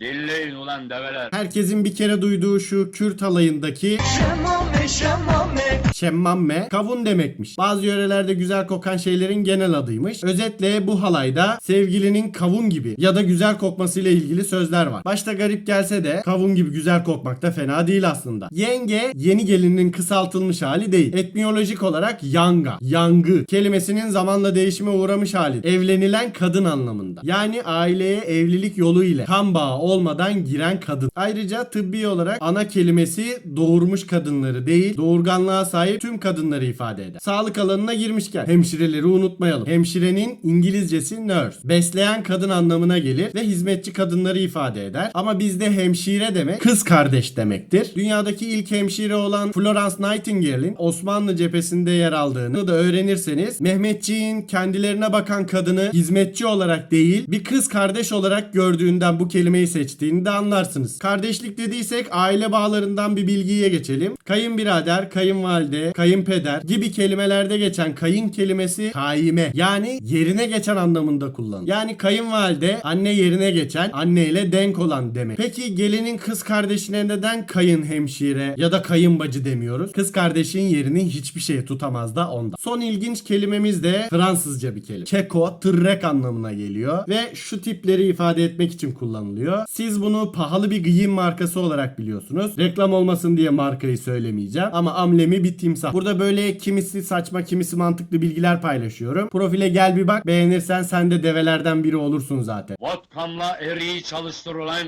Dinleyin ulan develer. Herkesin bir kere duyduğu şu Kürt alayındaki şemmamme kavun demekmiş. Bazı yörelerde güzel kokan şeylerin genel adıymış. Özetle bu halayda sevgilinin kavun gibi ya da güzel kokmasıyla ilgili sözler var. Başta garip gelse de kavun gibi güzel kokmak da fena değil aslında. Yenge yeni gelinin kısaltılmış hali değil. Etmiyolojik olarak yanga, yangı kelimesinin zamanla değişime uğramış hali. Evlenilen kadın anlamında. Yani aileye evlilik yolu ile kan bağı olmadan giren kadın. Ayrıca tıbbi olarak ana kelimesi doğurmuş kadınları değil, doğurganlığa sahip tüm kadınları ifade eder. Sağlık alanına girmişken hemşireleri unutmayalım. Hemşirenin İngilizcesi nurse. Besleyen kadın anlamına gelir ve hizmetçi kadınları ifade eder. Ama bizde hemşire demek kız kardeş demektir. Dünyadaki ilk hemşire olan Florence Nightingale'in Osmanlı cephesinde yer aldığını da öğrenirseniz Mehmetçiğin kendilerine bakan kadını hizmetçi olarak değil bir kız kardeş olarak gördüğünden bu kelimeyi seçtiğini de anlarsınız. Kardeşlik dediysek aile bağlarından bir bilgiye geçelim. Kayınbirader, kayınvalide, kayınpeder gibi kelimelerde geçen kayın kelimesi kaime yani yerine geçen anlamında kullanılır. Yani kayınvalide anne yerine geçen anneyle denk olan demek. Peki gelinin kız kardeşine neden kayın hemşire ya da kayınbacı demiyoruz? Kız kardeşin yerini hiçbir şey tutamaz da ondan. Son ilginç kelimemiz de Fransızca bir kelime. Keko, tırrek anlamına geliyor ve şu tipleri ifade etmek için kullanılıyor. Siz bunu pahalı bir giyim markası olarak biliyorsunuz. Reklam olmasın diye markayı söylemeyeceğim ama amblemi bir timsah. Burada böyle kimisi saçma kimisi mantıklı bilgiler paylaşıyorum. Profile gel bir bak beğenirsen sen de develerden biri olursun zaten. Vodkamla eriği çalıştır ulan.